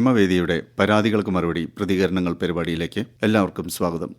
നിയമവേദിയുടെ പരാതികൾക്ക് മറുപടി പ്രതികരണങ്ങൾ പരിപാടിയിലേക്ക് എല്ലാവർക്കും സ്വാഗതം.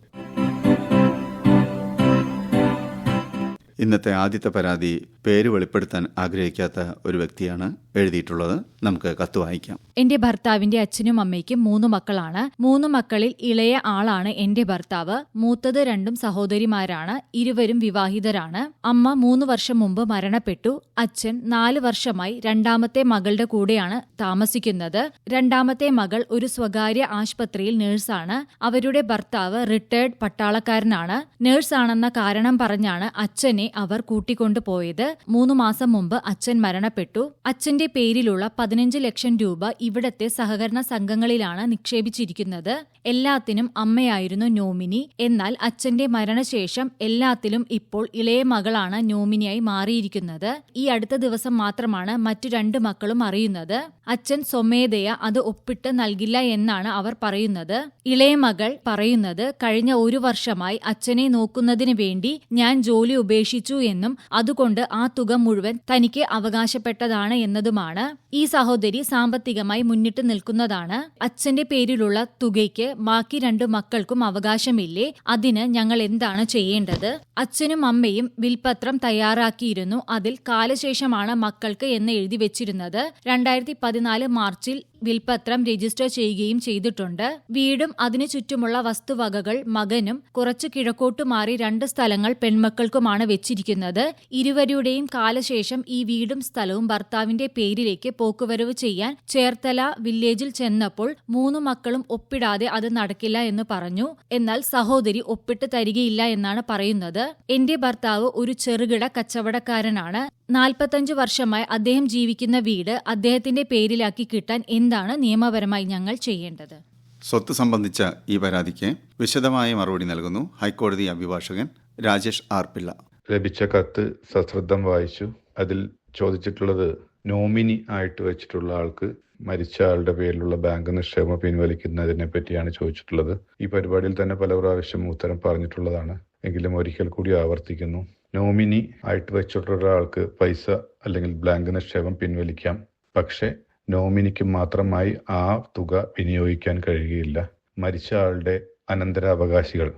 ഇന്നത്തെ ആദ്യത്തെ പരാതി പേര് വെളിപ്പെടുത്താൻ ആഗ്രഹിക്കാത്ത ഒരു വ്യക്തിയാണ് എഴുതിയിട്ടുള്ളത്. നമുക്ക് കത്ത് വായിക്കാം. എന്റെ ഭർത്താവിന്റെ അച്ഛനും അമ്മയ്ക്കും മൂന്ന് മക്കളാണ്. മൂന്ന് മക്കളിൽ ഇളയ ആളാണ് എന്റെ ഭർത്താവ്. മൂത്തത് രണ്ടും സഹോദരിമാരാണ്. ഇരുവരും വിവാഹിതരാണ്. അമ്മ മൂന്ന് വർഷം മുമ്പ് മരണപ്പെട്ടു. അച്ഛൻ നാല് വർഷമായി രണ്ടാമത്തെ മകളുടെ കൂടെയാണ് താമസിക്കുന്നത്. രണ്ടാമത്തെ മകൾ ഒരു സ്വകാര്യ ആശുപത്രിയിൽ നേഴ്സാണ്. അവരുടെ ഭർത്താവ് റിട്ടയർഡ് പട്ടാളക്കാരനാണ്. നേഴ്സാണെന്ന കാരണം പറഞ്ഞാണ് അച്ഛനെ അവർ കൂട്ടിക്കൊണ്ടു പോയത് മൂന്നു മാസം മുമ്പ് അച്ഛൻ മരണപ്പെട്ടു. അച്ഛന്റെ പേരിലുള്ള പതിനഞ്ച് ലക്ഷം രൂപ ഇവിടത്തെ സഹകരണ സംഘങ്ങളിലാണ് നിക്ഷേപിച്ചിരിക്കുന്നത്. എല്ലാത്തിനും അമ്മയായിരുന്നു നോമിനി. എന്നാൽ അച്ഛന്റെ മരണശേഷം എല്ലാത്തിലും ഇപ്പോൾ ഇളയ മകളാണ് നോമിനിയായി മാറിയിരിക്കുന്നത്. ഈ അടുത്ത ദിവസം മാത്രമാണ് മറ്റു രണ്ട് മക്കളും അറിയുന്നത്. അച്ഛൻ സ്വമേധയ അത് ഒപ്പിട്ട് നൽകില്ല എന്നാണ് അവർ പറയുന്നത്. ഇളയ മകൾ പറയുന്നത് കഴിഞ്ഞ ഒരു വർഷമായി അച്ഛനെ നോക്കുന്നതിന് വേണ്ടി ഞാൻ ജോലി ഉപേക്ഷിച്ചു എന്നും അതുകൊണ്ട് ആ തുക മുഴുവൻ തനിക്ക് അവകാശപ്പെട്ടതാണ് എന്നതുമാണ് ഈ സഹോദരി സാമ്പത്തികമായി മുന്നിട്ട് നിൽക്കുന്നതാണ്. അച്ഛന്റെ പേരിലുള്ള തുകയ്ക്ക് ബാക്കി രണ്ടു മക്കൾക്കും അവകാശമില്ലേ? അതിന് ഞങ്ങൾ എന്താണ് ചെയ്യേണ്ടത്? അച്ഛനും അമ്മയും വിൽപത്രം തയ്യാറാക്കിയിരുന്നു. അതിൽ കാലശേഷമാണ് മക്കൾക്ക് എന്ന് എഴുതി വെച്ചിരുന്നത്. രണ്ടായിരത്തി പതിനാല് മാർച്ചിൽ വിൽപത്രം രജിസ്റ്റർ ചെയ്യുകയും ചെയ്തിട്ടുണ്ട്. വീടും അതിനു ചുറ്റുമുള്ള വസ്തുവകകൾ മകനും കുറച്ചു കിഴക്കോട്ടു മാറി രണ്ട് സ്ഥലങ്ങൾ പെൺമക്കൾക്കുമാണ് വെച്ചിരിക്കുന്നത്. ഇരുവരുടെയും കാലശേഷം ഈ വീടും സ്ഥലവും ഭർത്താവിന്റെ പേരിലേക്ക് പോക്കുവരവ് ചെയ്യാൻ ചേർത്തല വില്ലേജിൽ ചെന്നപ്പോൾ മൂന്ന് മക്കളും ഒപ്പിടാതെ അത് നടക്കില്ല എന്ന് പറഞ്ഞു. എന്നാൽ സഹോദരി ഒപ്പിട്ട് തരികയില്ല എന്നാണ് പറയുന്നത്. എന്റെ ഭർത്താവ് ഒരു ചെറുകിട കച്ചവടക്കാരനാണ്. നാൽപ്പത്തഞ്ച് വർഷമായി അദ്ദേഹം ജീവിക്കുന്ന വീട് അദ്ദേഹത്തിന്റെ പേരിലാക്കി കിട്ടാൻ എന്താണ് നിയമപരമായി ഞങ്ങൾ ചെയ്യേണ്ടത്? സ്വത്ത് സംബന്ധിച്ച ഈ പരാതിക്ക് വിശദമായ മറുപടി നൽകുന്നു ഹൈക്കോടതി അഭിഭാഷകൻ രാജേഷ് ആർ പിള്ള. ലഭിച്ച കത്ത് സശ്രദ്ധം വായിച്ചു. അതിൽ ചോദിച്ചിട്ടുള്ളത് നോമിനി ആയിട്ട് വെച്ചിട്ടുള്ള ആൾക്ക് മരിച്ച ആളുടെ പേരിലുള്ള ബാങ്ക് നിക്ഷേപം പിൻവലിക്കുന്നതിനെ പറ്റിയാണ് ചോദിച്ചിട്ടുള്ളത്. ഈ പരിപാടിയിൽ തന്നെ പല പ്രാവശ്യം ഉത്തരം പറഞ്ഞിട്ടുള്ളതാണ്. എങ്കിലും ഒരിക്കൽ കൂടി ആവർത്തിക്കുന്നു. നോമിനി ആയിട്ട് വെച്ചിട്ടുള്ള ഒരാൾക്ക് പൈസ അല്ലെങ്കിൽ ബാങ്ക് നിക്ഷേപം പിൻവലിക്കാം. പക്ഷെ നോമിനിക്ക് മാത്രമായി ആ തുക വിനിയോഗിക്കാൻ കഴിയുകയില്ല. മരിച്ച ആളുടെ അനന്തരാവകാശികൾ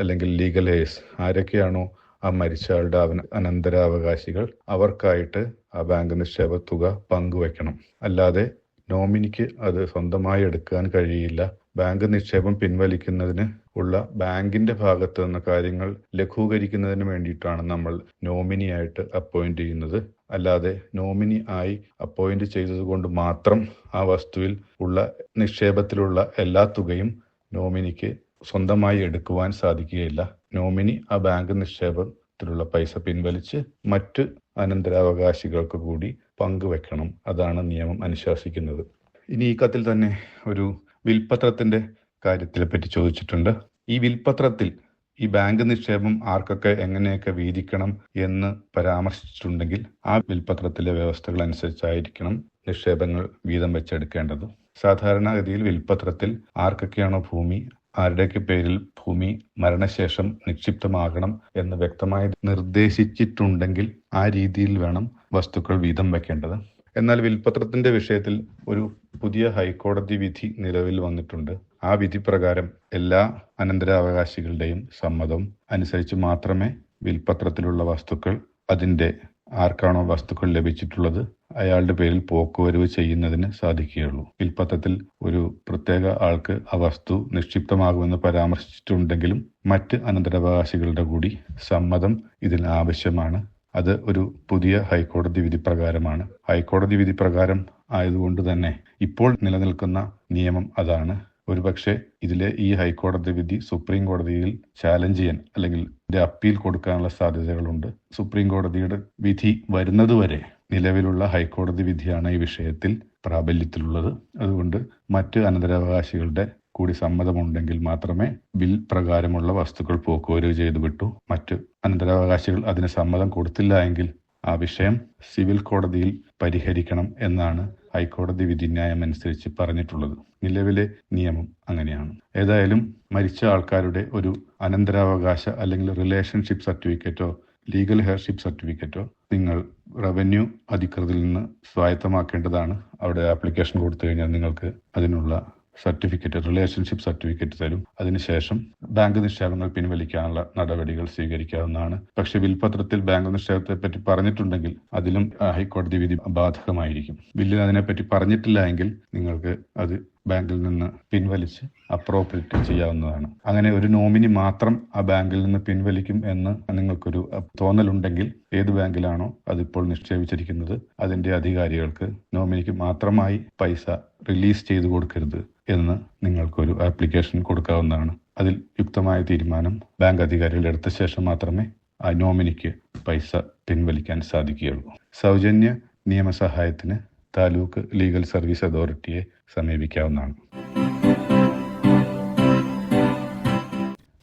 അല്ലെങ്കിൽ ലീഗൽ ഹേഴ്സ് ആരൊക്കെയാണോ ആ മരിച്ച ആളുടെ അനന്തരാവകാശികൾ അവർക്കായിട്ട് ആ ബാങ്ക് നിക്ഷേപ തുക പങ്കുവെക്കണം. അല്ലാതെ നോമിനിക്ക് അത് സ്വന്തമായി എടുക്കാൻ കഴിയില്ല. ബാങ്ക് നിക്ഷേപം പിൻവലിക്കുന്നതിന് ഉള്ള ബാങ്കിന്റെ ഭാഗത്ത് നിന്ന് കാര്യങ്ങൾ ലഘൂകരിക്കുന്നതിന് വേണ്ടിയിട്ടാണ് നമ്മൾ നോമിനിയായിട്ട് അപ്പോയിന്റ് ചെയ്യുന്നത്. അല്ലാതെ നോമിനി ആയി അപ്പോയിന്റ് ചെയ്തതുകൊണ്ട് മാത്രം ആ വസ്തുവിൽ ഉള്ള നിക്ഷേപത്തിലുള്ള എല്ലാ തുകയും നോമിനിക്ക് സ്വന്തമായി എടുക്കുവാൻ സാധിക്കുകയില്ല. നോമിനി ആ ബാങ്ക് നിക്ഷേപത്തിലുള്ള പൈസ പിൻവലിച്ച് മറ്റ് അനന്തരാവകാശികൾക്ക് കൂടി പങ്കുവെക്കണം. അതാണ് നിയമം അനുശാസിക്കുന്നത്. ഇനി ഈ കത്തിൽ തന്നെ ഒരു വിൽപത്രത്തിന്റെ കാര്യത്തിനെ പറ്റി ചോദിച്ചിട്ടുണ്ട്. ഈ വിൽപത്രത്തിൽ ഈ ബാങ്ക് നിക്ഷേപം ആർക്കൊക്കെ എങ്ങനെയൊക്കെ വീതിക്കണം എന്ന് പരാമർശിച്ചിട്ടുണ്ടെങ്കിൽ ആ വിൽപ്പത്രത്തിലെ വ്യവസ്ഥകൾ അനുസരിച്ചായിരിക്കണം നിക്ഷേപങ്ങൾ വീതം വെച്ചെടുക്കേണ്ടത്. സാധാരണഗതിയിൽ വിൽപ്പത്രത്തിൽ ആർക്കൊക്കെയാണോ ഭൂമി ആരുടെയൊക്കെ പേരിൽ ഭൂമി മരണശേഷം നിക്ഷിപ്തമാകണം എന്ന് വ്യക്തമായി നിർദ്ദേശിച്ചിട്ടുണ്ടെങ്കിൽ ആ രീതിയിൽ വേണം വസ്തുക്കൾ വീതം വെക്കേണ്ടത്. എന്നാൽ വിൽപ്പത്രത്തിന്റെ വിഷയത്തിൽ ഒരു പുതിയ ഹൈക്കോടതി വിധി നിലവിൽ വന്നിട്ടുണ്ട്. ആ വിധി പ്രകാരം എല്ലാ അനന്തരാവകാശികളുടെയും സമ്മതം അനുസരിച്ച് മാത്രമേ വിൽപത്രത്തിലുള്ള വസ്തുക്കൾ അതിന്റെ ആർക്കാണോ വസ്തുക്കൾ ലഭിച്ചിട്ടുള്ളത് അയാളുടെ പേരിൽ പോക്കുവരവ് ചെയ്യുന്നതിന് സാധിക്കുകയുള്ളൂ. വിൽപ്പത്രത്തിൽ ഒരു പ്രത്യേക ആൾക്ക് ആ വസ്തു നിക്ഷിപ്തമാകുമെന്ന് പരാമർശിച്ചിട്ടുണ്ടെങ്കിലും മറ്റ് അനന്തരാവകാശികളുടെ കൂടി സമ്മതം ഇതിന് ആവശ്യമാണ്. അത് ഒരു പുതിയ ഹൈക്കോടതി വിധി പ്രകാരമാണ് ഹൈക്കോടതി വിധി പ്രകാരം ആയതുകൊണ്ട് തന്നെ ഇപ്പോൾ നിലനിൽക്കുന്ന നിയമം അതാണ്. ഒരുപക്ഷെ ഇതിലെ ഈ ഹൈക്കോടതി വിധി സുപ്രീം കോടതിയിൽ ചാലഞ്ച് ചെയ്യാൻ അല്ലെങ്കിൽ അപ്പീൽ കൊടുക്കാനുള്ള സാധ്യതകളുണ്ട്. സുപ്രീം കോടതിയുടെ വിധി വരുന്നതുവരെ നിലവിലുള്ള ഹൈക്കോടതി വിധിയാണ് ഈ വിഷയത്തിൽ പ്രാബല്യത്തിലുള്ളത്. അതുകൊണ്ട് മറ്റ് അനന്തരാവകാശികളുടെ കൂടി സമ്മതമുണ്ടെങ്കിൽ മാത്രമേ ബിൽ പ്രകാരമുള്ള വസ്തുക്കൾ പോക്കുവരവ് ചെയ്തു വിട്ടു. മറ്റ് അനന്തരാവകാശികൾ അതിന് സമ്മതം കൊടുത്തില്ല എങ്കിൽ ആ വിഷയം സിവിൽ കോടതിയിൽ പരിഹരിക്കണം എന്നാണ് ഹൈക്കോടതി വിധിന്യായം അനുസരിച്ച് പറഞ്ഞിട്ടുള്ളത്. നിലവിലെ നിയമം അങ്ങനെയാണ്. ഏതായാലും മരിച്ച ആൾക്കാരുടെ ഒരു അനന്തരാവകാശ അല്ലെങ്കിൽ റിലേഷൻഷിപ്പ് സർട്ടിഫിക്കറ്റോ ലീഗൽ ഹെയർഷിപ്പ് സർട്ടിഫിക്കറ്റോ നിങ്ങൾ റവന്യൂ അധികൃതരിൽ നിന്ന് സ്വായത്തമാക്കേണ്ടതാണ്. അവിടെ ആപ്ലിക്കേഷൻ കൊടുത്തു കഴിഞ്ഞാൽ നിങ്ങൾക്ക് അതിനുള്ള സർട്ടിഫിക്കറ്റ് റിലേഷൻഷിപ്പ് സർട്ടിഫിക്കറ്റ് തരും. അതിനുശേഷം ബാങ്ക് നിക്ഷേപങ്ങൾ പിൻവലിക്കാനുള്ള നടപടികൾ സ്വീകരിക്കാവുന്നതാണ്. പക്ഷെ വിൽപത്രത്തിൽ ബാങ്ക് നിക്ഷേപത്തെ പറ്റി പറഞ്ഞിട്ടുണ്ടെങ്കിൽ അതിലും ഹൈക്കോടതി വിധി ബാധകമായിരിക്കും. ബില്ലിൽ അതിനെപ്പറ്റി പറഞ്ഞിട്ടില്ല എങ്കിൽ നിങ്ങൾക്ക് അത് ബാങ്കിൽ നിന്ന് പിൻവലിച്ച് അപ്രോപ്രിയേറ്റ് ചെയ്യാവുന്നതാണ്. അങ്ങനെ ഒരു നോമിനി മാത്രം ആ ബാങ്കിൽ നിന്ന് പിൻവലിക്കും എന്ന് നിങ്ങൾക്കൊരു തോന്നലുണ്ടെങ്കിൽ ഏത് ബാങ്കിലാണോ അതിപ്പോൾ നിക്ഷേപിച്ചിരിക്കുന്നത് അതിന്റെ അധികാരികൾക്ക് നോമിനിക്ക് മാത്രമായി പൈസ റിലീസ് ചെയ്തു കൊടുക്കരുത് എന്ന് നിങ്ങൾക്കൊരു ആപ്ലിക്കേഷൻ കൊടുക്കാവുന്നതാണ്. അതിൽ യുക്തമായ തീരുമാനം ബാങ്ക് അധികാരികൾ എടുത്ത ശേഷം മാത്രമേ ആ നോമിനിക്ക് പൈസ പിൻവലിക്കാൻ സാധിക്കുകയുള്ളൂ. സൗജന്യ നിയമസഹായത്തിന് താലൂക്ക് ലീഗൽ സർവീസ് അതോറിറ്റിയെ സമീപിക്കാവുന്നതാണ്.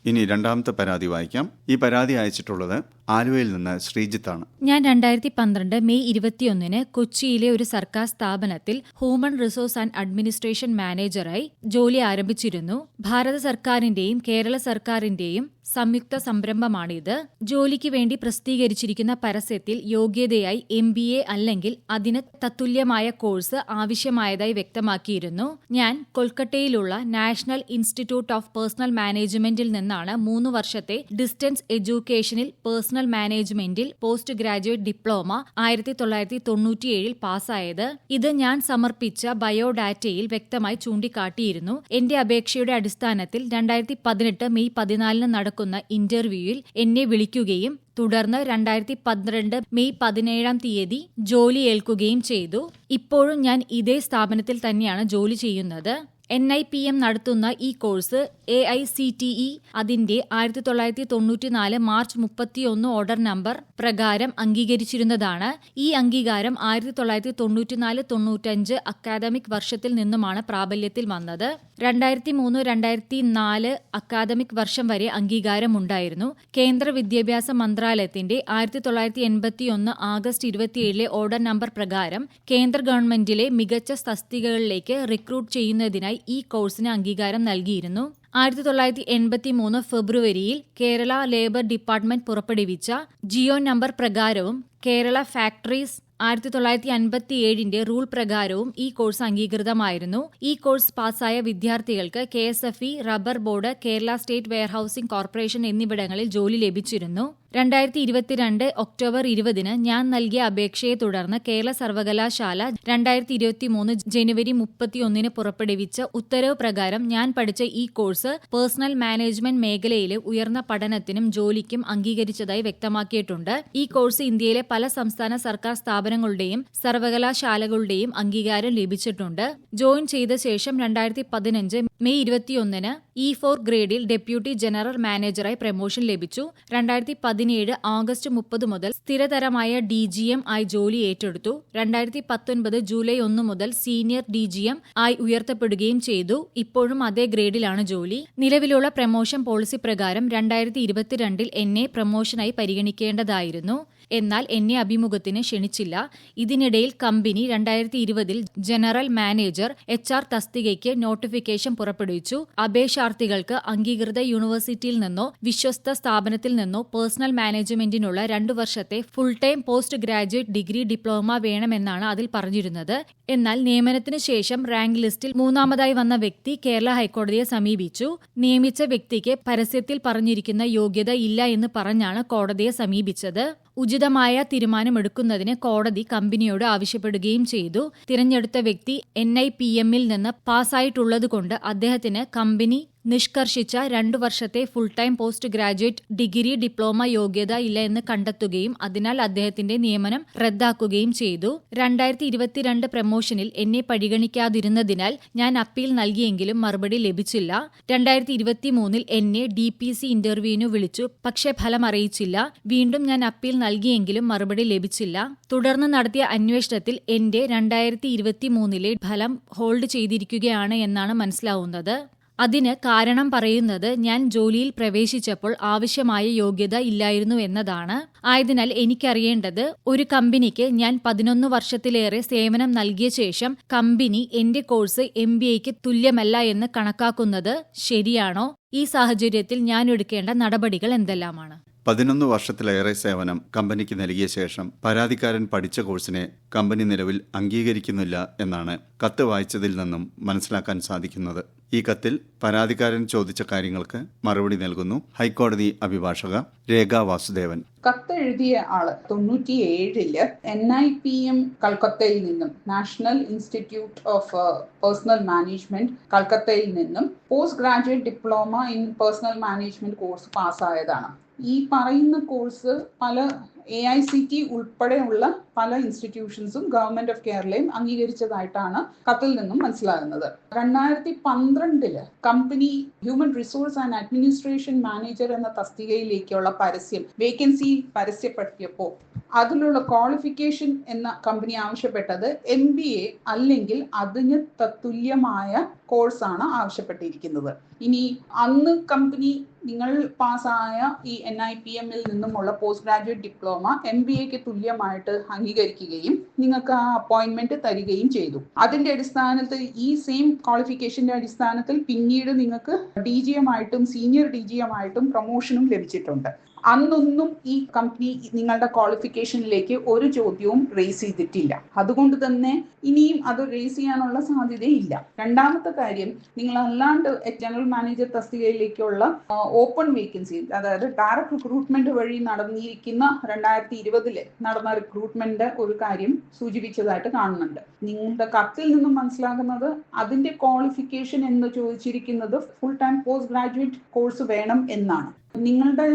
ഇനി രണ്ടാമത്തെ പരാതി വായിക്കാം. ഈ പരാതി അയച്ചിട്ടുള്ളത് ആലുവയിൽ നിന്ന് ശ്രീജിത്താണ്. ഞാൻ രണ്ടായിരത്തി പന്ത്രണ്ട് മെയ് ഇരുപത്തിയൊന്നിന് കൊച്ചിയിലെ ഒരു സർക്കാർ സ്ഥാപനത്തിൽ ഹ്യൂമൻ റിസോഴ്സ് ആൻഡ് അഡ്മിനിസ്ട്രേഷൻ മാനേജറായി ജോലി ആരംഭിച്ചിരുന്നു. ഭാരത സർക്കാരിന്റെയും കേരള സർക്കാരിന്റെയും സംയുക്ത സംരംഭമാണിത്. ജോലിക്ക് വേണ്ടി പ്രസിദ്ധീകരിച്ചിരിക്കുന്ന പരസ്യത്തിൽ യോഗ്യതയായി എം ബി എ അല്ലെങ്കിൽ അതിന് തത്തുല്യമായ കോഴ്സ് ആവശ്യമായതായി വ്യക്തമാക്കിയിരുന്നു. ഞാൻ കൊൽക്കത്തയിലുള്ള നാഷണൽ ഇൻസ്റ്റിറ്റ്യൂട്ട് ഓഫ് പേഴ്സണൽ മാനേജ്മെന്റിൽ നിന്നാണ് മൂന്ന് വർഷത്തെ ഡിസ്റ്റൻസ് എഡ്യൂക്കേഷനിൽ പേഴ്സണൽ മാനേജ്മെന്റിൽ പോസ്റ്റ് ഗ്രാജുവേറ്റ് ഡിപ്ലോമ ആയിരത്തി തൊള്ളായിരത്തി തൊണ്ണൂറ്റിയേഴിൽ പാസ്സായത്. ഇത് ഞാൻ സമർപ്പിച്ച ബയോഡാറ്റയിൽ വ്യക്തമായി ചൂണ്ടിക്കാട്ടിയിരുന്നു. എന്റെ അപേക്ഷയുടെ അടിസ്ഥാനത്തിൽ രണ്ടായിരത്തി പതിനെട്ട് മെയ് പതിനാലിന് നടക്കുന്ന ഇന്റർവ്യൂവിൽ എന്നെ വിളിക്കുകയും തുടർന്ന് രണ്ടായിരത്തി പന്ത്രണ്ട് മെയ് പതിനേഴാം തീയതി ജോലി ഏൽക്കുകയും ചെയ്തു. ഇപ്പോഴും ഞാൻ ഇതേ സ്ഥാപനത്തിൽ തന്നെയാണ് ജോലി ചെയ്യുന്നത്. എൻ ഐ പി എം നടത്തുന്ന ഈ course A I C T E അതിന്റെ ആയിരത്തി തൊള്ളായിരത്തി തൊണ്ണൂറ്റിനാല് മാർച്ച് മുപ്പത്തിയൊന്ന് ഓർഡർ നമ്പർ പ്രകാരം അംഗീകരിച്ചിരുന്നതാണ്. ഈ അംഗീകാരം ആയിരത്തി തൊള്ളായിരത്തി തൊണ്ണൂറ്റിനാല് തൊണ്ണൂറ്റഞ്ച് അക്കാദമിക് വർഷത്തിൽ നിന്നുമാണ് പ്രാബല്യത്തിൽ വന്നത്. രണ്ടായിരത്തി മൂന്ന് രണ്ടായിരത്തി നാല് അക്കാദമിക് വർഷം വരെ അംഗീകാരമുണ്ടായിരുന്നു. കേന്ദ്ര വിദ്യാഭ്യാസ മന്ത്രാലയത്തിന്റെ ആയിരത്തി തൊള്ളായിരത്തി എൺപത്തി ഒന്ന് ആഗസ്റ്റ് ഇരുപത്തിയേഴിലെ ഓർഡർ നമ്പർ പ്രകാരം കേന്ദ്ര ഗവൺമെന്റിലെ മികച്ച തസ്തികകളിലേക്ക് റിക്രൂട്ട് ചെയ്യുന്നതിനായി ഈ കോഴ്സിന് അംഗീകാരം നൽകിയിരുന്നു. ആയിരത്തി തൊള്ളായിരത്തി എൺപത്തി മൂന്ന് ഫെബ്രുവരിയിൽ കേരള ലേബർ ഡിപ്പാർട്ട്മെന്റ് പുറപ്പെടുവിച്ച ജിയോ നമ്പർ പ്രകാരവും കേരള ഫാക്ടറീസ് ആയിരത്തി തൊള്ളായിരത്തി അൻപത്തി ഏഴിന്റെ റൂൾ പ്രകാരവും ഈ കോഴ്സ് അംഗീകൃതമായിരുന്നു. ഈ കോഴ്സ് പാസായ വിദ്യാർത്ഥികൾക്ക് K S F E rubber board Kerala state warehousing corporation എന്നിവിടങ്ങളിൽ ജോലി ലഭിച്ചിരുന്നു. രണ്ടായിരത്തി ഇരുപത്തിരണ്ട് ഒക്ടോബർ ഇരുപതിന് ഞാൻ നൽകിയ അപേക്ഷയെ തുടർന്ന് കേരള സർവകലാശാല രണ്ടായിരത്തി ഇരുപത്തി മൂന്ന് ജനുവരി മുപ്പത്തിയൊന്നിന് പുറപ്പെടുവിച്ച ഉത്തരവ് പ്രകാരം ഞാൻ പഠിച്ച ഈ കോഴ്സ് പേഴ്സണൽ മാനേജ്മെന്റ് മേഖലയിലെ ഉയർന്ന പഠനത്തിനും ജോലിക്കും അംഗീകരിച്ചതായി വ്യക്തമാക്കിയിട്ടുണ്ട്. ഈ കോഴ്സ് ഇന്ത്യയിലെ പല സംസ്ഥാന സർക്കാർ സ്ഥാപനങ്ങളുടെയും സർവകലാശാലകളുടെയും അംഗീകാരം ലഭിച്ചിട്ടുണ്ട്. ജോയിൻ ചെയ്ത ശേഷം രണ്ടായിരത്തി പതിനഞ്ച് മെയ് ഇരുപത്തിയൊന്നിന് ഇ ഫോർ ഗ്രേഡിൽ ഡെപ്യൂട്ടി ജനറൽ മാനേജറായി പ്രമോഷൻ ലഭിച്ചു. രണ്ടായിരത്തി പതിനേഴ് ആഗസ്റ്റ് മുപ്പത് മുതൽ സ്ഥിരതരമായ ഡി ജി എം ആയി ജോലി ഏറ്റെടുത്തു. രണ്ടായിരത്തി പത്തൊൻപത് ജൂലൈ ഒന്ന് മുതൽ സീനിയർ ഡി ജി എം ആയി ഉയർത്തപ്പെടുകയും ചെയ്തു. ഇപ്പോഴും അതേ ഗ്രേഡിലാണ് ജോലി. നിലവിലുള്ള പ്രമോഷൻ പോളിസി പ്രകാരം രണ്ടായിരത്തി ഇരുപത്തിരണ്ടിൽ എന്നെ പ്രമോഷനായി പരിഗണിക്കേണ്ടതായിരുന്നു. എന്നാൽ എന്നെ അഭിമുഖത്തിന് ക്ഷണിച്ചില്ല. ഇതിനിടയിൽ കമ്പനി രണ്ടായിരത്തി ഇരുപതിൽ ജനറൽ മാനേജർ എച്ച് ആർ തസ്തികയ്ക്ക് നോട്ടിഫിക്കേഷൻ പുറപ്പെടുവിച്ചു. അപേക്ഷാർത്ഥികൾക്ക് അംഗീകൃത യൂണിവേഴ്സിറ്റിയിൽ നിന്നോ വിശ്വസ്ത സ്ഥാപനത്തിൽ നിന്നോ പേഴ്സണൽ മാനേജ്മെന്റിനുള്ള രണ്ടു വർഷത്തെ full time post graduate degree diploma വേണമെന്നാണ് അതിൽ പറഞ്ഞിരുന്നത്. എന്നാൽ നിയമനത്തിന് ശേഷം റാങ്ക് ലിസ്റ്റിൽ മൂന്നാമതായി വന്ന വ്യക്തി കേരള ഹൈക്കോടതിയെ സമീപിച്ചു. നിയമിച്ച വ്യക്തിക്ക് പരസ്യത്തിൽ പറഞ്ഞിരിക്കുന്ന യോഗ്യത ഇല്ല എന്ന് പറഞ്ഞാണ് കോടതിയെ സമീപിച്ചത്. ഉചിതമായ തീരുമാനമെടുക്കുന്നതിന് കോടതി കമ്പനിയോട് ആവശ്യപ്പെടുകയും ചെയ്തു. തിരഞ്ഞെടുത്ത വ്യക്തി എൻ ഐ പി എമ്മിൽ നിന്ന് പാസ്സായിട്ടുള്ളതുകൊണ്ട് അദ്ദേഹത്തിന് കമ്പനി നിഷ്കർഷിച്ച രണ്ടു വർഷത്തെ full time post graduate degree diploma യോഗ്യത ഇല്ല എന്ന് കണ്ടെത്തുകയും അതിനാൽ അദ്ദേഹത്തിന്റെ നിയമനം റദ്ദാക്കുകയും ചെയ്തു. രണ്ടായിരത്തി ഇരുപത്തിരണ്ട് പ്രമോഷനിൽ എന്നെ പരിഗണിക്കാതിരുന്നതിനാൽ ഞാൻ അപ്പീൽ നൽകിയെങ്കിലും മറുപടി ലഭിച്ചില്ല. രണ്ടായിരത്തി ഇരുപത്തി മൂന്നിൽ എന്നെ ഡി പി സി ഇന്റർവ്യൂവിനു വിളിച്ചു പക്ഷേ ഫലം അറിയിച്ചില്ല. വീണ്ടും ഞാൻ അപ്പീൽ നൽകിയെങ്കിലും മറുപടി ലഭിച്ചില്ല. തുടർന്ന് നടത്തിയ അന്വേഷണത്തിൽ എന്റെ രണ്ടായിരത്തി ഇരുപത്തി മൂന്നിലെ ഫലം ഹോൾഡ് ചെയ്തിരിക്കുകയാണ് എന്നാണ് മനസ്സിലാവുന്നത്. അതിന് കാരണം പറയുന്നത് ഞാൻ ജോലിയിൽ പ്രവേശിച്ചപ്പോൾ ആവശ്യമായ യോഗ്യത ഇല്ലായിരുന്നു എന്നതാണ്. ആയതിനാൽ എനിക്കറിയേണ്ടത് ഒരു കമ്പനിക്ക് ഞാൻ പതിനൊന്ന് വർഷത്തിലേറെ സേവനം നൽകിയ ശേഷം കമ്പനി എന്റെ കോഴ്സ് എം ബി എക്ക് തുല്യമല്ല എന്ന് കണക്കാക്കുന്നത് ശരിയാണോ? ഈ സാഹചര്യത്തിൽ ഞാൻ എടുക്കേണ്ട നടപടികൾ എന്തെല്ലാമാണ്? പതിനൊന്ന് വർഷത്തിലേറെ സേവനം കമ്പനിക്ക് നൽകിയ ശേഷം പരാതിക്കാരൻ പഠിച്ച കോഴ്സിനെ കമ്പനി നിലവിൽ അംഗീകരിക്കുന്നില്ല എന്നാണ് കത്ത് വായിച്ചതിൽ നിന്നും മനസ്സിലാക്കാൻ സാധിക്കുന്നത്. ഈ കത്തിൽ പരാതിക്കാരൻ ചോദിച്ച കാര്യങ്ങൾക്ക് മറുപടി നൽകുന്നു ഹൈക്കോടതി അഭിഭാഷക രേഖ വാസുദേവൻ. കത്തെഴുതിയ ആൾ തൊണ്ണൂറ്റിയേഴിൽ എൻ ഐ പി എം കൽക്കത്തയിൽ നിന്നും national institute of personnel management കൽക്കത്തയിൽ നിന്നും post graduate diploma in personnel management course പാസ്സായതാണ്. ഈ പറയുന്ന കോഴ്സ് പല എ ഐ സി ടി ഉൾപ്പെടെയുള്ള പല ഇൻസ്റ്റിറ്റ്യൂഷൻസും ഗവൺമെന്റ് ഓഫ് കേരളയും അംഗീകരിച്ചതായിട്ടാണ് കത്തിൽ നിന്നും മനസ്സിലാകുന്നത്. രണ്ടായിരത്തി പന്ത്രണ്ടിൽ company human resource and administration manager എന്ന തസ്തികയിലേക്കുള്ള പരസ്യം വേക്കൻസി പരസ്യപ്പെടുത്തിയപ്പോൾ അതിലുള്ള ക്വാളിഫിക്കേഷൻ എന്ന കമ്പനി ആവശ്യപ്പെട്ടത് എം ബി എ അല്ലെങ്കിൽ അതിന് തത്തുല്യമായ കോഴ്സാണ് ആവശ്യപ്പെട്ടിരിക്കുന്നത്. ഇനി അന്ന് കമ്പനി നിങ്ങൾ പാസ്സായ ഈ എൻ ഐ പി എമ്മിൽ നിന്നുമുള്ള post graduate diploma M B എക്ക് തുല്യമായിട്ട് അംഗീകരിക്കുകയും നിങ്ങൾക്ക് ആ അപ്പോയിന്റ്മെന്റ് തരികയും ചെയ്തു. അതിന്റെ അടിസ്ഥാനത്തിൽ ഈ സെയിം ക്വാളിഫിക്കേഷന്റെ അടിസ്ഥാനത്തിൽ പിന്നീട് നിങ്ങൾക്ക് ഡി ജി എം ആയിട്ടും സീനിയർ ഡി ജി എം ആയിട്ടും പ്രൊമോഷനും ലഭിച്ചിട്ടുണ്ട്. അന്നൊന്നും ഈ കമ്പനി നിങ്ങളുടെ ക്വാളിഫിക്കേഷനിലേക്ക് ഒരു ചോദ്യവും റേസ് ചെയ്തിട്ടില്ല. അതുകൊണ്ട് തന്നെ ഇനിയും അത് റേസ് ചെയ്യാനുള്ള സാധ്യതയില്ല. രണ്ടാമത്തെ കാര്യം നിങ്ങൾ അല്ലാണ്ട് ജനറൽ മാനേജർ തസ്തികയിലേക്കുള്ള ഓപ്പൺ വേക്കൻസി അതായത് ഡയറക്ട് റിക്രൂട്ട്മെന്റ് വഴി നടന്നിരിക്കുന്ന രണ്ടായിരത്തി ഇരുപതിൽ നടന്ന റിക്രൂട്ട്മെന്റ് ഒരു കാര്യം സൂചിപ്പിച്ചതായിട്ട് കാണുന്നുണ്ട്. നിങ്ങളുടെ കത്തിൽ നിന്നും മനസ്സിലാകുന്നത് അതിന്റെ ക്വാളിഫിക്കേഷൻ എന്ന് ചോദിച്ചിരിക്കുന്നത് full time post graduate course വേണം എന്നാണ്. നിങ്ങളുടെ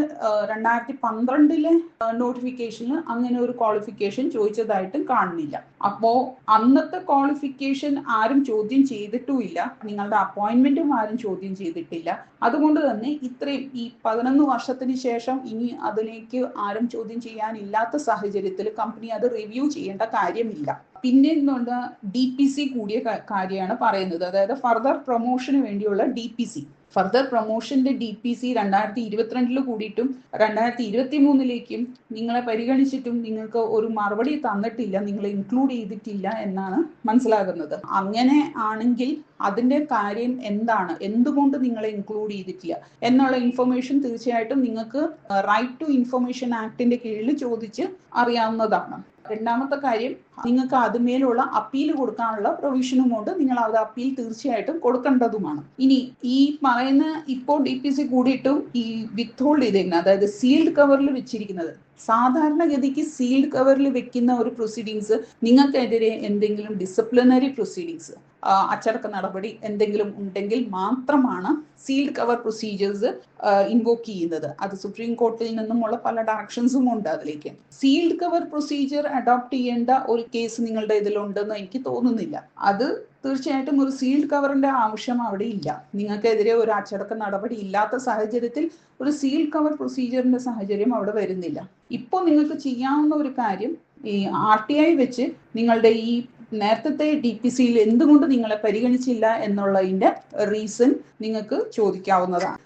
രണ്ടായിരത്തി പന്ത്രണ്ടിലെ നോട്ടിഫിക്കേഷനിൽ അങ്ങനെ ഒരു ക്വാളിഫിക്കേഷൻ ചോദിച്ചതായിട്ടും കാണുന്നില്ല. അപ്പോ അന്നത്തെ ക്വാളിഫിക്കേഷൻ ആരും ചോദ്യം ചെയ്തിട്ടുമില്ല. നിങ്ങളുടെ അപ്പോയിന്റ്മെന്റും ആരും ചോദ്യം ചെയ്തിട്ടില്ല. അതുകൊണ്ട് തന്നെ ഇത്രയും ഈ പതിനൊന്ന് വർഷത്തിന് ശേഷം ഇനി അതിലേക്ക് ആരും ചോദ്യം ചെയ്യാനില്ലാത്ത സാഹചര്യത്തിൽ കമ്പനി അത് റിവ്യൂ ചെയ്യേണ്ട കാര്യമില്ല. പിന്നെ എന്തുകൊണ്ട് ഡി പി സി കൂടിയ കാര്യമാണ് പറയുന്നത്. അതായത് ഫർദർ പ്രൊമോഷന് വേണ്ടിയുള്ള ഡി പി സി ഫർദർ പ്രൊമോഷന്റെ ഡി പി സി രണ്ടായിരത്തി ഇരുപത്തിരണ്ടിൽ കൂടിയിട്ടും രണ്ടായിരത്തി ഇരുപത്തി മൂന്നിലേക്കും നിങ്ങളെ പരിഗണിച്ചിട്ടും നിങ്ങൾക്ക് ഒരു മറുപടി തന്നിട്ടില്ല നിങ്ങളെ ഇൻക്ലൂഡ് ചെയ്തിട്ടില്ല എന്നാണ് മനസ്സിലാകുന്നത്. അങ്ങനെ ആണെങ്കിൽ അതിന്റെ കാര്യം എന്താണ്? എന്തുകൊണ്ട് നിങ്ങളെ ഇൻക്ലൂഡ് ചെയ്തിട്ടില്ല? എന്നുള്ള ഇൻഫർമേഷൻ തീർച്ചയായിട്ടും നിങ്ങൾക്ക് റൈറ്റ് ടു ഇൻഫർമേഷൻ ആക്ടിന്റെ കീഴിൽ ചോദിച്ച് അറിയാവുന്നതാണ്. രണ്ടാമത്തെ കാര്യം നിങ്ങൾക്ക് അതുമേലുള്ള അപ്പീൽ കൊടുക്കാനുള്ള പ്രൊവിഷനും കൊണ്ട് നിങ്ങൾ അത് അപ്പീൽ തീർച്ചയായിട്ടും കൊടുക്കേണ്ടതുമാണ്. ഇനി ഈ പറയുന്ന ഇപ്പോൾ ഡി പി സി കൂടിയിട്ടും ഈ വിത്ത് ഹോൾഡ് ചെയ്തിരിക്കുന്നത് അതായത് സീൽഡ് കവറിൽ വെച്ചിരിക്കുന്നത് സാധാരണഗതിക്ക് സീൽഡ് കവറിൽ വെക്കുന്ന ഒരു പ്രൊസീഡിങ്സ് നിങ്ങൾക്കെതിരെ എന്തെങ്കിലും ഡിസിപ്ലിനറി പ്രൊസീഡിങ്സ് അച്ചടക്ക നടപടി എന്തെങ്കിലും ഉണ്ടെങ്കിൽ മാത്രമാണ് സീൽഡ് കവർ പ്രൊസീജിയേഴ്സ് ഇൻവോക്ക് ചെയ്യുന്നത്. അത് സുപ്രീം കോർട്ടിൽ നിന്നുമുള്ള പല ഡയറക്ഷൻസും ഉണ്ട് അതിലേക്ക്. സീൽഡ് കവർ പ്രൊസീജിയർ അഡോപ്റ്റ് ചെയ്യേണ്ട ഒരു കേസ് നിങ്ങളുടെ ഇതിലുണ്ടെന്ന് എനിക്ക് തോന്നുന്നില്ല. അത് തീർച്ചയായിട്ടും ഒരു സീൽഡ് കവറിന്റെ ആവശ്യം അവിടെ ഇല്ല. നിങ്ങൾക്കെതിരെ ഒരു അച്ചടക്ക നടപടി ഇല്ലാത്ത സാഹചര്യത്തിൽ ഒരു സീൽഡ് കവർ പ്രൊസീജിയറിന്റെ സാഹചര്യം അവിടെ വരുന്നില്ല. ഇപ്പോൾ നിങ്ങൾക്ക് ചെയ്യാവുന്ന ഒരു കാര്യം ഈ ആർ ടി ഐ വെച്ച് നിങ്ങളുടെ ഈ നേരത്തെ ഡി പി സിയിൽ എന്തുകൊണ്ട് നിങ്ങളെ പരിഗണിച്ചില്ല എന്നുള്ളതിന്റെ റീസൺ നിങ്ങൾക്ക് ചോദിക്കാവുന്നതാണ്.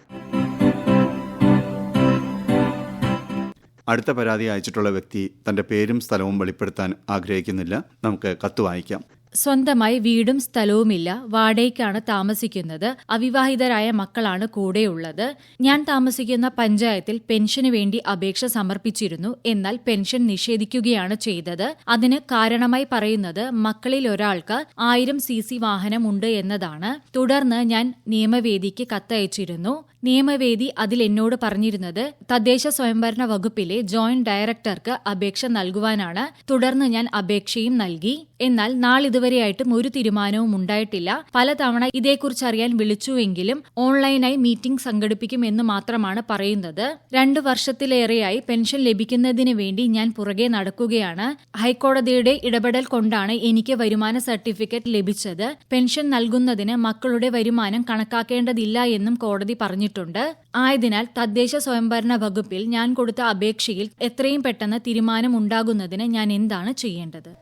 അടുത്ത പരാതി അയച്ചിട്ടുള്ള വ്യക്തി തന്റെ പേരും സ്ഥലവും വെളിപ്പെടുത്താൻ ആഗ്രഹിക്കുന്നില്ല. നമുക്ക് കത്ത് വായിക്കാം. സ്വന്തമായി വീടും സ്ഥലവുമില്ല. വാടകയ്ക്കാണ് താമസിക്കുന്നത്. അവിവാഹിതരായ മക്കളാണ് കൂടെയുള്ളത്. ഞാൻ താമസിക്കുന്ന പഞ്ചായത്തിൽ പെൻഷന് വേണ്ടി അപേക്ഷ സമർപ്പിച്ചിരുന്നു. എന്നാൽ പെൻഷൻ നിഷേധിക്കുകയാണ് ചെയ്തത്. അതിന് കാരണമായി പറയുന്നത് മക്കളിൽ ഒരാൾക്ക് ആയിരം സി സി വാഹനമുണ്ട് എന്നതാണ്. തുടർന്ന് ഞാൻ നിയമവേദിക്ക് കത്തയച്ചിരുന്നു. നിയമവേദി അതിൽ എന്നോട് പറഞ്ഞിരുന്നത് തദ്ദേശ സ്വയംഭരണ വകുപ്പിലെ ജോയിന്റ് ഡയറക്ടർക്ക് അപേക്ഷ നൽകുവാനാണ്. തുടർന്ന് ഞാൻ അപേക്ഷയും നൽകി. എന്നാൽ നാളിതുവരെയായിട്ടും ഒരു തീരുമാനവും ഉണ്ടായിട്ടില്ല. പലതവണ ഇതേക്കുറിച്ചറിയാൻ വിളിച്ചുവെങ്കിലും ഓൺലൈനായി മീറ്റിംഗ് സംഘടിപ്പിക്കും എന്ന് മാത്രമാണ് പറയുന്നത്. രണ്ടു വർഷത്തിലേറെയായി പെൻഷൻ ലഭിക്കുന്നതിന് വേണ്ടി ഞാൻ പുറകെ നടക്കുകയാണ്. ഹൈക്കോടതിയുടെ ഇടപെടൽ കൊണ്ടാണ് എനിക്ക് വരുമാന സർട്ടിഫിക്കറ്റ് ലഭിച്ചത്. പെൻഷൻ നൽകുന്നതിന് മക്കളുടെ വരുമാനം കണക്കാക്കേണ്ടതില്ല എന്നും കോടതി പറഞ്ഞിട്ടുണ്ട്. ആയതിനാൽ തദ്ദേശ സ്വയംഭരണ വകുപ്പിൽ ഞാൻ കൊടുത്ത അപേക്ഷയിൽ എത്രയും പെട്ടെന്ന് തീരുമാനം ഉണ്ടാകുന്നതിന് ഞാൻ എന്താണ് ചെയ്യേണ്ടത്?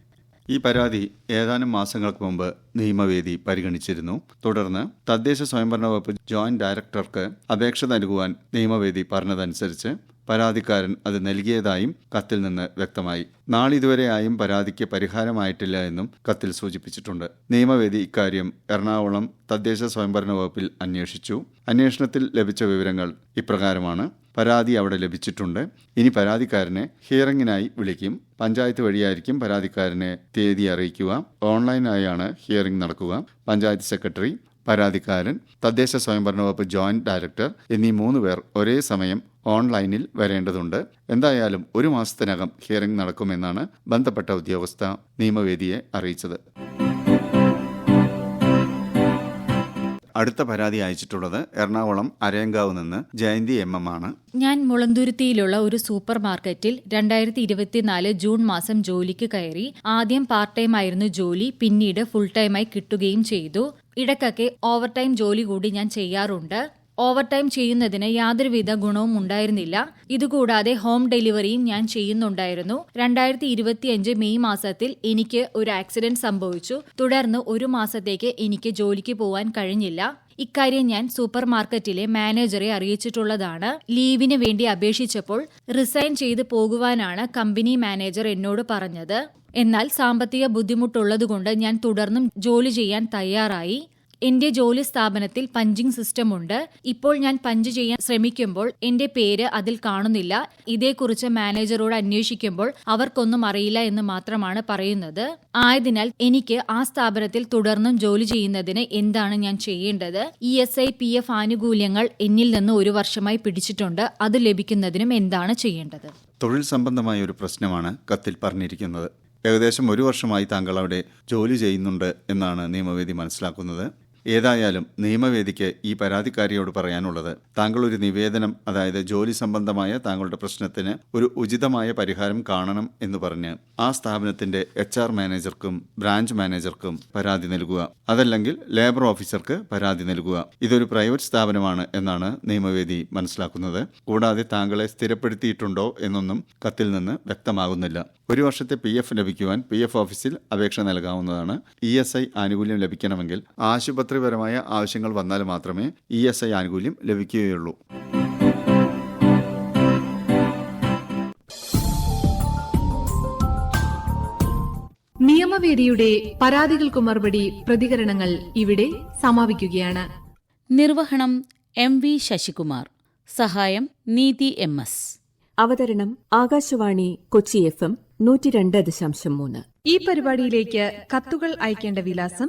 ഈ പരാതി ഏതാനും മാസങ്ങൾക്ക് മുമ്പ് നിയമവേദി പരിഗണിച്ചിരുന്നു. തുടർന്ന് തദ്ദേശ സ്വയംഭരണ വകുപ്പ് ജോയിന്റ് ഡയറക്ടർക്ക് അപേക്ഷ നൽകുവാൻ നിയമവേദി പറഞ്ഞതനുസരിച്ച് പരാതിക്കാരൻ അത് നൽകിയതായും കത്തിൽ നിന്ന് വ്യക്തമായി. നാളിതുവരെയായും പരാതിക്ക് പരിഹാരമായിട്ടില്ല എന്നും കത്തിൽ സൂചിപ്പിച്ചിട്ടുണ്ട്. നിയമവേദി ഇക്കാര്യം എറണാകുളം തദ്ദേശ സ്വയംഭരണ വകുപ്പിൽ അന്വേഷിച്ചു. അന്വേഷണത്തിൽ ലഭിച്ച വിവരങ്ങൾ ഇപ്രകാരമാണ്. പരാതി അവിടെ ലഭിച്ചിട്ടുണ്ട്. ഇനി പരാതിക്കാരനെ ഹിയറിംഗിനായി വിളിക്കും. പഞ്ചായത്ത് വഴിയായിരിക്കും പരാതിക്കാരനെ തീയതി അറിയിക്കുക. ഓൺലൈനായാണ് ഹിയറിംഗ് നടക്കുക. പഞ്ചായത്ത് സെക്രട്ടറി പരാതിക്കാരൻ തദ്ദേശ സ്വയംഭരണ വകുപ്പ് ജോയിന്റ് ഡയറക്ടർ എന്നീ മൂന്ന് പേർ ഒരേ സമയം ഓൺലൈനിൽ വരേണ്ടതുണ്ട്. എന്തായാലും ഒരു മാസത്തിനകം ഹിയറിംഗ് നടക്കുമെന്നാണ് ബന്ധപ്പെട്ട ഉദ്യോഗസ്ഥ നിയമവേദിയെ അറിയിച്ചത്. അടുത്ത പരാതി അയച്ചിട്ടുള്ളത് എറണാകുളം അരയങ്കാവ് നിന്ന് ജയന്തി എം എം ആണ്. ഞാൻ മുളന്തുരുത്തിയിലുള്ള ഒരു സൂപ്പർ മാർക്കറ്റിൽ രണ്ടായിരത്തി ഇരുപത്തിനാല് ജൂൺ മാസം ജോലിക്ക് കയറി ആദ്യം പാർട്ട് ടൈം ആയിരുന്നു ജോലി പിന്നീട് ഫുൾ ടൈമായി കിട്ടുകയും ചെയ്തു. ഇടയ്ക്കൊക്കെ ഓവർ ടൈം ജോലി കൂടി ഞാൻ ചെയ്യാറുണ്ട്. ഓവർ ടൈം ചെയ്യുന്നതിന് യാതൊരുവിധ ഗുണവും ഉണ്ടായിരുന്നില്ല. ഇതുകൂടാതെ ഹോം ഡെലിവറിയും ഞാൻ ചെയ്യുന്നുണ്ടായിരുന്നു. രണ്ടായിരത്തി ഇരുപത്തിയഞ്ച് മെയ് മാസത്തിൽ എനിക്ക് ഒരു ആക്സിഡന്റ് സംഭവിച്ചു. തുടർന്ന് ഒരു മാസത്തേക്ക് എനിക്ക് ജോലിക്ക് പോവാൻ കഴിഞ്ഞില്ല. ഇക്കാര്യം ഞാൻ സൂപ്പർ മാർക്കറ്റിലെ മാനേജറെ അറിയിച്ചിട്ടുള്ളതാണ്. ലീവിന് വേണ്ടി അപേക്ഷിച്ചപ്പോൾ റിസൈൻ ചെയ്ത് പോകുവാനാണ് കമ്പനി മാനേജർ എന്നോട് പറഞ്ഞത്. എന്നാൽ സാമ്പത്തിക ബുദ്ധിമുട്ടുള്ളതുകൊണ്ട് ഞാൻ തുടർന്നും ജോലി ചെയ്യാൻ തയ്യാറായി. എന്റെ ജോലി സ്ഥാപനത്തിൽ പഞ്ചിങ് സിസ്റ്റം ഉണ്ട്. ഇപ്പോൾ ഞാൻ പഞ്ച് ചെയ്യാൻ ശ്രമിക്കുമ്പോൾ എന്റെ പേര് അതിൽ കാണുന്നില്ല. ഇതേക്കുറിച്ച് മാനേജറോട് അന്വേഷിക്കുമ്പോൾ അവർക്കൊന്നും അറിയില്ല എന്ന് മാത്രമാണ് പറയുന്നത്. ആയതിനാൽ എനിക്ക് ആ സ്ഥാപനത്തിൽ തുടർന്നും ജോലി ചെയ്യുന്നതിന് എന്താണ് ഞാൻ ചെയ്യേണ്ടത്? E S I P F ആനുകൂല്യങ്ങൾ എന്നിൽ നിന്ന് ഒരു വർഷമായി പിടിച്ചിട്ടുണ്ട്. അത് ലഭിക്കുന്നതിനും എന്താണ് ചെയ്യേണ്ടത്? തൊഴിൽ സംബന്ധമായ ഒരു പ്രശ്നമാണ് കത്തിൽ പറഞ്ഞിരിക്കുന്നത്. ഏകദേശം ഒരു വർഷമായി താങ്കൾ അവിടെ ജോലി ചെയ്യുന്നുണ്ട് എന്നാണ് നിയമവേദി മനസ്സിലാക്കുന്നത്. ഏതായാലും നിയമവേദിക്ക് ഈ പരാതിക്കാരിയോട് പറയാനുള്ളത് താങ്കൾ ഒരു നിവേദനം അതായത് ജോലി സംബന്ധമായ താങ്കളുടെ പ്രശ്നത്തിന് ഒരു ഉചിതമായ പരിഹാരം കാണണം എന്ന് പറഞ്ഞ് ആ സ്ഥാപനത്തിന്റെ എച്ച് ആർ മാനേജർക്കും ബ്രാഞ്ച് മാനേജർക്കും പരാതി നൽകുക. അതല്ലെങ്കിൽ ലേബർ ഓഫീസർക്ക് പരാതി നൽകുക. ഇതൊരു പ്രൈവറ്റ് സ്ഥാപനമാണ് എന്നാണ് നിയമവേദി മനസ്സിലാക്കുന്നത്. കൂടാതെ താങ്കളെ സ്ഥിരപ്പെടുത്തിയിട്ടുണ്ടോ എന്നൊന്നും കത്തിൽ നിന്ന് വ്യക്തമാകുന്നില്ല. ഒരു വർഷത്തെ പി എഫ് ലഭിക്കുവാൻ പി എഫ് ഓഫീസിൽ അപേക്ഷ നൽകാവുന്നതാണ്. ഇ എസ് ഐ ആനുകൂല്യം ലഭിക്കണമെങ്കിൽ ആശുപത്രിപരമായ ആവശ്യങ്ങൾ വന്നാൽ മാത്രമേ ഇ എസ് ഐ ആനുകൂല്യം ലഭിക്കുകയുള്ളൂ. നിയമവേദിയുടെ പരാതികൾക്കു മറുപടി പ്രതികരണങ്ങൾ ഇവിടെ സമാപിക്കുകയാണ്. നിർവഹണം എം വി ശശികുമാർ. സഹായം നീതി എം എസ്. അവതരണം ആകാശവാണി കൊച്ചി എഫ് എം നൂറ്റി രണ്ട് ദശാംശം മൂന്ന്. ഈ പരിപാടിയിലേക്ക് കത്തുകൾ അയക്കേണ്ട വിലാസം